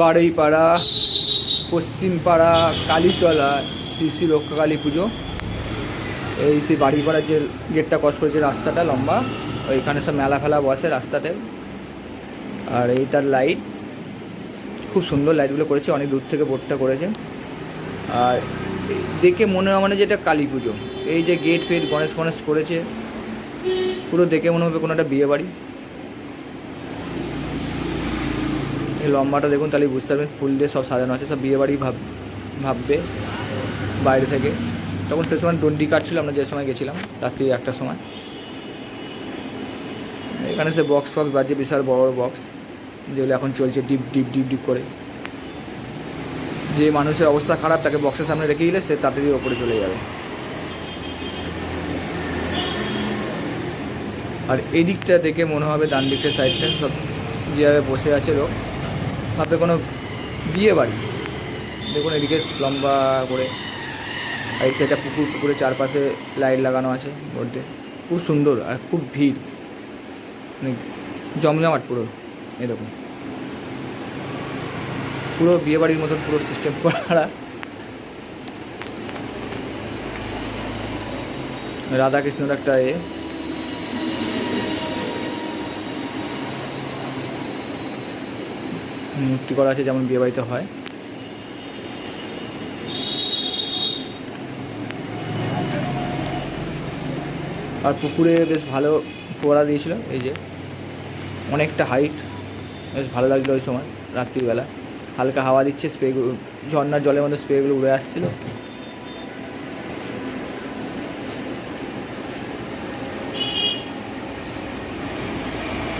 বারুইপাড়া পশ্চিমপাড়া, কালীতলা, শ্রী শ্রী রক্ষাকালী পুজো। এই সেই বাড়িপাড়ার যে গেটটা ক্রস করেছে রাস্তাটা লম্বা ওইখানে সব মেলা ফেলা বসে রাস্তাতে। আর এই তার লাইট, খুব সুন্দর লাইটগুলো করেছে, অনেক দূর থেকে বোর্ডটা করেছে। আর দেখে মনে হয় মানে যে এটা কালী পুজো। এই যে গেট ফেট গণেশ গণেশ করেছে, পুরো দেখে মনে হবে কোনো একটা বিয়ে বাড়ি এই লম্বাটা দেখুন, তাহলে বুঝতে পারবেন, ফুল দিয়ে সব সাজানো আছে, সব বিয়ে বাড়ি ভাব, ভাববে বাইরে থেকে। তখন সে সময় ডন্ডি কাটছিল আমরা যে সময় গেছিলাম, রাত্রি একটার সময়। এখানে সে বক্স ফক্স বাজে বিশাল বড় বড় বক্স যেগুলো এখন চলছে ডিপ ডিপ ডিপ ডিপ করে। যে মানুষের অবস্থা খারাপ, তাকে বক্সের সামনে রেখে দিলে সে তাড়াতাড়ি ওপরে চলে যাবে। আর এই দিকটা দেখে মনে হবে ডান দিকটা সাইডটা সব যেভাবে বসে আছে লোক। ভাববে কোনো বিয়ে বাড়ি? দেখুন, এদিকে লম্বা করে এই সাইডটা পুকুর, পুকুরের চারপাশে লাইট লাগানো আছে মধ্যে খুব সুন্দর আর খুব ভিড়। মানে জমজমাট পুরো, এরকম। পুরো বিয়ে বাড়ির মতন পুরো সিস্টেম করা। রাধা কৃষ্ণর একটা এ। মূর্তি করা আছে যেমন বিয়ে বাড়িতে হয়। আর পুকুরে বেশ ভালো ফোয়ারা দিয়েছিল, এই যে। অনেকটা হাইট বেশ ভালো লাগল ওই সময়, রাত্রিবেলা। হালকা হাওয়া দিচ্ছে স্প্রেগুলো ঝর্নার জলের মধ্যে স্প্রেগুলো উড়ে আসছিল।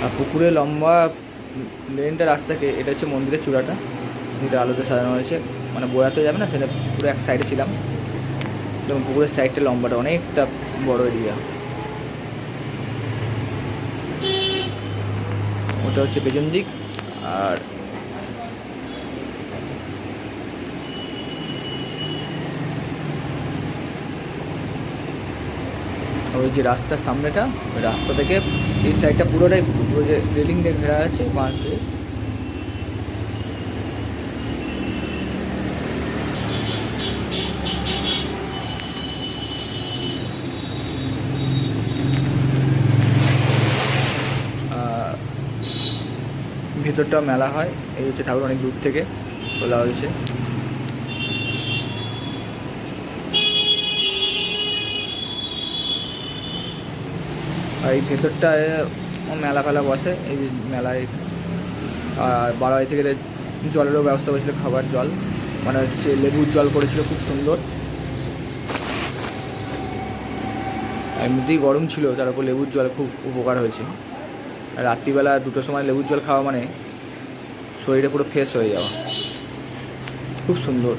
আর পুকুরে লম্বা লেনটা রাস্তাকে, এটা হচ্ছে মন্দিরের চূড়াটা, যেটা আলোতে সাজানো হয়েছে। মানে বোড়াতে যাবে না, সেটা পুরো এক সাইডে ছিলাম। যেমন পুকুরের সাইডটা লম্বাটা অনেকটা বড় এরিয়া ওটা হচ্ছে পেছন দিক, আর ওই যে রাস্তার সামনেটা, ওই রাস্তা থেকে এই সাইডটা পুরোটাই পুরো যে রেলিং দিয়ে ঘেরা আছে বাঁশ দিয়ে ভেতরটা মেলা হয়, এই হচ্ছে ঠাকুর অনেক দূর থেকে তোলা হয়েছে। আর এই ভেতরটায় মেলা ফেলা বসে, এই মেলায়, আর বাড়াই থেকে জলেরও ব্যবস্থা করেছিল খাবার জল মানে হচ্ছে লেবুর জল করেছিল, খুব সুন্দর। এমনিতেই গরম ছিল, তার উপর লেবুর জল খুব উপকার হয়েছে। রাত্রিবেলা দুটোর সময় লেবুর জল খাওয়া মানে শরীরে পুরো ফ্রেশ হয়ে যাওয়া। খুব সুন্দর।